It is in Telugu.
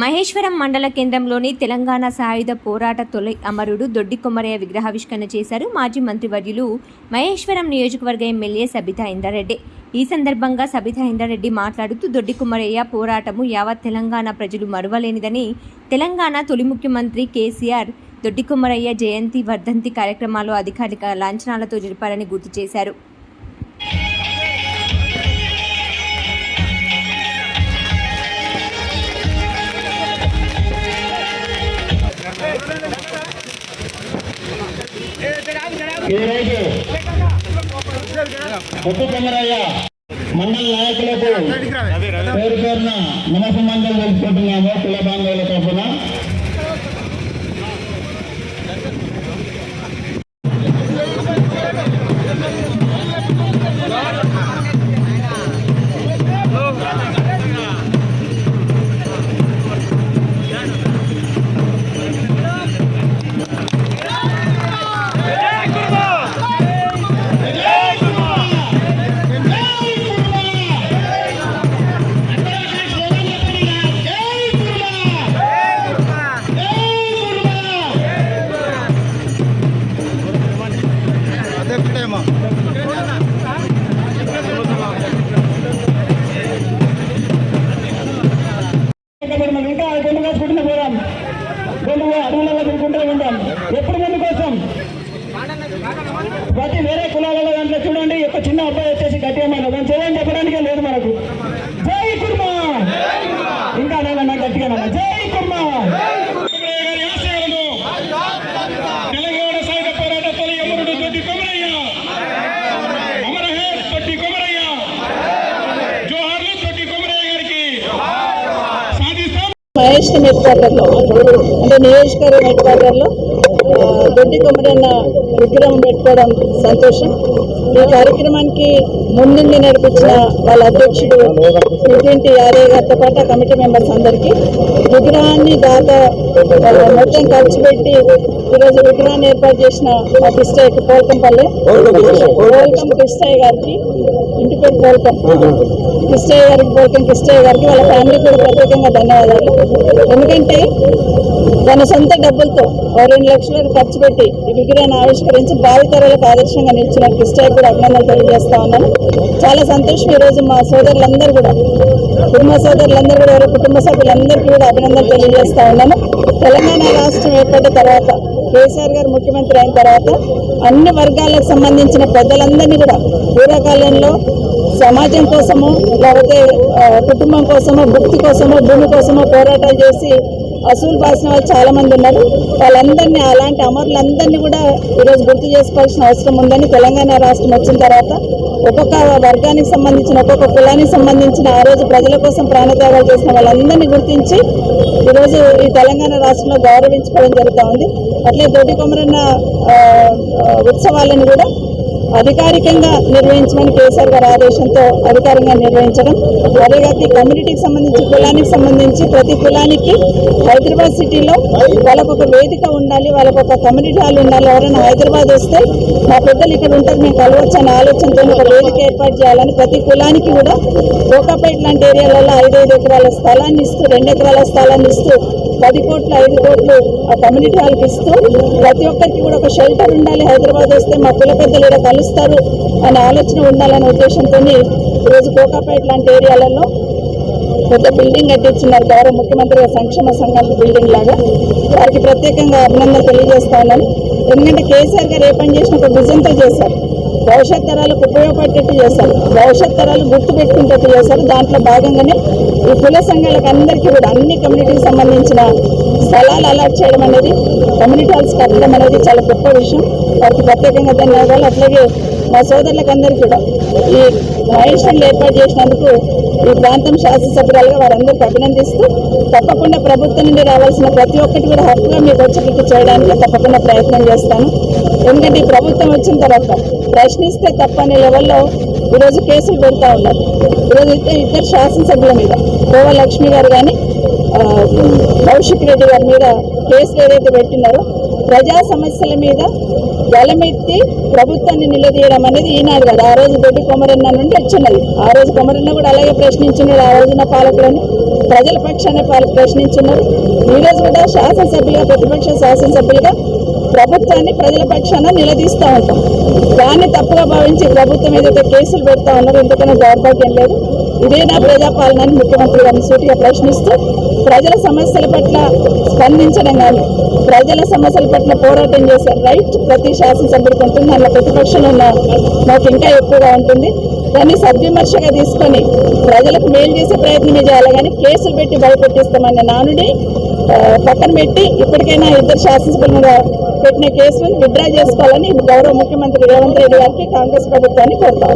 మహేశ్వరం మండల కేంద్రంలోని తెలంగాణ సాయుధ పోరాట తొలి అమరుడు దొడ్డి కొమ్మరయ్య విగ్రహావిష్కరణ చేశారు మాజీ మంత్రివర్యులు మహేశ్వరం నియోజకవర్గ ఎమ్మెల్యే సబితా ఇందారెడ్డి. ఈ సందర్భంగా సబితా ఇందారెడ్డి మాట్లాడుతూ దొడ్డి కుమ్మరయ్య పోరాటము యావత్ తెలంగాణ ప్రజలు మరువలేనిదని తెలంగాణ తొలి ముఖ్యమంత్రి కేసీఆర్ దొడ్డి కుమ్మరయ్య జయంతి వర్ధంతి కార్యక్రమాలు అధికారిక లాంఛనాలతో జరిపారని గుర్తు చేశారు. ఈరోజు ఉప్పు కొమరయ్య మండల నాయకులకు పేరు పేరున నమసంబంధం తెలుసుకుంటున్నాము కుల బాంధవుల తరఫున ప్రతి వేరే కులాలలో దాంట్లో చూడండి ఒక చిన్న అబ్బాయి వచ్చేసి గట్టిగా మన దాని చేయాలని చెప్పడానికే లేదు మనకు. జై కుర్మా ఇంకా అనాలన్నా గట్టిగా అనాలి. జై కుర్మా తెలంగాణ తొలి కొమరయ్య. కొమరయ్య. మహేష్ హెడ్ క్వార్టర్లో అంటే నియోజకవర్గం హెడ్ క్వార్టర్లో దొడ్డి కొమరన్న విగ్రహం పెట్టుకోవడం సంతోషం. ఈ కార్యక్రమానికి ముందుండి నడిపించిన వాళ్ళ అధ్యక్షుడు ఇంటింటి యాదయ్య గారితో పాటు ఆ కమిటీ మెంబర్స్ అందరికీ విగ్రహాన్ని దాత మొత్తం ఖర్చు పెట్టి ఈరోజు విగ్రహాన్ని ఏర్పాటు చేసిన మా కృష్ణయ్య పోల్కంపల్లి పోల్కం కృష్ణయ్య గారికి ఇంటి పేరు పోల్కం. కృష్ణయ్య గారికి పోల్కం కృష్ణయ్య గారికి వాళ్ళ ఫ్యామిలీ కూడా ప్రత్యేకంగా ధన్యవాదాలు. ఎందుకంటే తన సొంత డబ్బులతో రెండు లక్షలకు ఖర్చు పెట్టి ఈ విగ్రహాన్ని ఆవిష్కరించి భావితరాలకు ఆదర్శంగా నిలిచిన కృష్ణయ్య కూడా అభినందనలు తెలియజేస్తా ఉన్నాను. చాలా సంతోషం ఈరోజు మా సోదరులందరూ కూడా కుటుంబ సోదరులందరూ కూడా ఎవరో కుటుంబ సభ్యులందరికీ కూడా అభినందనలు తెలియజేస్తా ఉన్నాను. తెలంగాణ రాష్ట్రం ఏర్పడిన తర్వాత కేసీఆర్ గారు ముఖ్యమంత్రి అయిన తర్వాత అన్ని వర్గాలకు సంబంధించిన పెద్దలందరినీ కూడా పూర్వకాలంలో సమాజం కోసము లేకపోతే కుటుంబం కోసమో భక్తి కోసమో భూమి కోసము పోరాటాలు చేసి అసూలు పాసిన వాళ్ళు చాలా మంది ఉన్నారు. వాళ్ళందరినీ అలాంటి అమరులందరినీ కూడా ఈరోజు గుర్తు చేసుకోవాల్సిన అవసరం ఉందని తెలంగాణ రాష్ట్రం వచ్చిన తర్వాత ఒక్కొక్క వర్గానికి సంబంధించిన ఒక్కొక్క కులానికి సంబంధించిన ఆ రోజు ప్రజల కోసం ప్రాణత్యాగాలు చేసిన వాళ్ళందరినీ గుర్తించి ఈరోజు ఈ తెలంగాణ రాష్ట్రంలో గౌరవించుకోవడం జరుగుతూ ఉంది. అట్లే దొడ్డి కొమరన్న ఉత్సవాలను కూడా అధికారికంగా నిర్వహించమని కేసీఆర్ గారి ఆదేశంతో అధికారికంగా నిర్వహించడం అదేగాక ఈ కమ్యూనిటీకి సంబంధించి కులానికి సంబంధించి ప్రతి కులానికి హైదరాబాద్ సిటీలో వాళ్ళకు ఒక వేదిక ఉండాలి వాళ్ళకు ఒక కమ్యూనిటీ హాల్ ఉండాలి. ఎవరైనా హైదరాబాద్ వస్తే మా పెద్దలు ఇక్కడ ఉంటారు మేము కలవచ్చు అనే ఆలోచనతో ఒక వేదిక ఏర్పాటు చేయాలని ప్రతి కులానికి కూడా కోకాపేట లాంటి ఏరియాలలో ఐదైదు ఎకరాల స్థలాన్ని ఇస్తూ రెండు ఎకరాల స్థలాన్ని ఇస్తూ పది కోట్లు ఐదు కోట్లు ఆ కమ్యూనిటీ హాల్కి ఇస్తూ ప్రతి ఒక్కరికి కూడా ఒక షెల్టర్ ఉండాలి. హైదరాబాద్ వస్తే మా కుల పెద్దలు ఇక్కడ కలుస్తారు అనే ఆలోచన ఉండాలనే ఉద్దేశంతో ఈరోజు కోకాపేట లాంటి ఏరియాలలో పెద్ద బిల్డింగ్ కట్టించున్నారు. గౌరవ ముఖ్యమంత్రి సంక్షేమ సంఘాల బిల్డింగ్ లాగా. వారికి ప్రత్యేకంగా అభినందన తెలియజేస్తా ఉన్నాను. ఎందుకంటే కేసీఆర్ గారు ఏ పని చేసిన ఒక విజన్తో చేశారు. భవిష్యత్ తరాలకు ఉపయోగపడేటట్టు చేశారు భవిష్యత్ తరాలు గుర్తు పెట్టుకునేటట్టు చేశారు దాంట్లో భాగంగానే ఈ కుల సంఘాలకు అందరికీ కూడా అన్ని కమ్యూనిటీకి సంబంధించిన స్థలాలు అలాట్ చేయడం అనేది కమ్యూనిటీ హాల్స్ కట్టడం అనేది చాలా గొప్ప విషయం. వారికి ప్రత్యేకంగా ధన్యవాదాలు. అట్లాగే మా సోదరులకు అందరికీ కూడా ఈ మహేశ్వరంలో ఏర్పాటు చేసినందుకు ఈ ప్రాంతం శాసనసభ్యురాలుగా వారందరికీ అభినందిస్తూ తప్పకుండా ప్రభుత్వం నుండి రావాల్సిన ప్రతి ఒక్కటి కూడా హక్కుగా మీకు వచ్చేటట్టు చేయడానికి తప్పకుండా ప్రయత్నం చేస్తాను. ఎందుకంటే ప్రభుత్వం వచ్చిన తర్వాత ప్రశ్నిస్తే తప్పనే లెవెల్లో ఈరోజు కేసులు పెడతా ఉన్నారు. ఈరోజు ఇద్దరు ఇద్దరు శాసనసభ్యుల మీద కోవ లక్ష్మి గారు కానీ కౌశిక్ రెడ్డి గారి మీద కేసులు ఏదైతే పెట్టినారో ప్రజా సమస్యల మీద గలమెత్తి ప్రభుత్వాన్ని నిలదీయడం అనేది ఈనాడు కదా. ఆ రోజు దొడ్డి కొమరన్న నుండి వచ్చినది. ఆ రోజు కొమరన్న కూడా అలాగే ప్రశ్నించినాడు ఆ రోజున పాలకులను ప్రజల పక్షాన పాలు ప్రశ్నించినారు ఈరోజు కూడా శాసనసభ్యులుగా ప్రతిపక్ష శాసనసభ్యులుగా ప్రభుత్వాన్ని ప్రజల పక్షాన నిలదీస్తూ ఉంటాం. దాన్ని తప్పుగా భావించి ప్రభుత్వం ఏదైతే కేసులు పెడతా ఉన్నారో ఇంతకన్నా దౌర్భాగ్యం లేదు. ఇదేనా ప్రజాపాలన అని ముఖ్యమంత్రి గారిని సూటిగా ప్రశ్నిస్తూ ప్రజల సమస్యల పట్ల స్పందించడం కానీ ప్రజల సమస్యల పట్ల పోరాటం చేసే రైట్ ప్రతి శాసనసభ్యుడికి ఉంటుంది. అందులో ప్రతిపక్షంలో ఉన్న మాకు ఇంకా ఎక్కువగా ఉంటుంది. దాన్ని సద్విమర్శగా తీసుకొని ప్రజలకు మేలు చేసే ప్రయత్నమే చేయాలి కానీ కేసులు పెట్టి భయపెట్టిస్తామన్న నానుడి పక్కన పెట్టి ఇప్పటికైనా ఇద్దరు శాసనసభ్యులు పెట్టిన కేసులను విత్డ్రా చేసుకోవాలని గౌరవ ముఖ్యమంత్రి రేవంత్ రెడ్డి గారికి కాంగ్రెస్ ప్రభుత్వాన్ని కోరుతా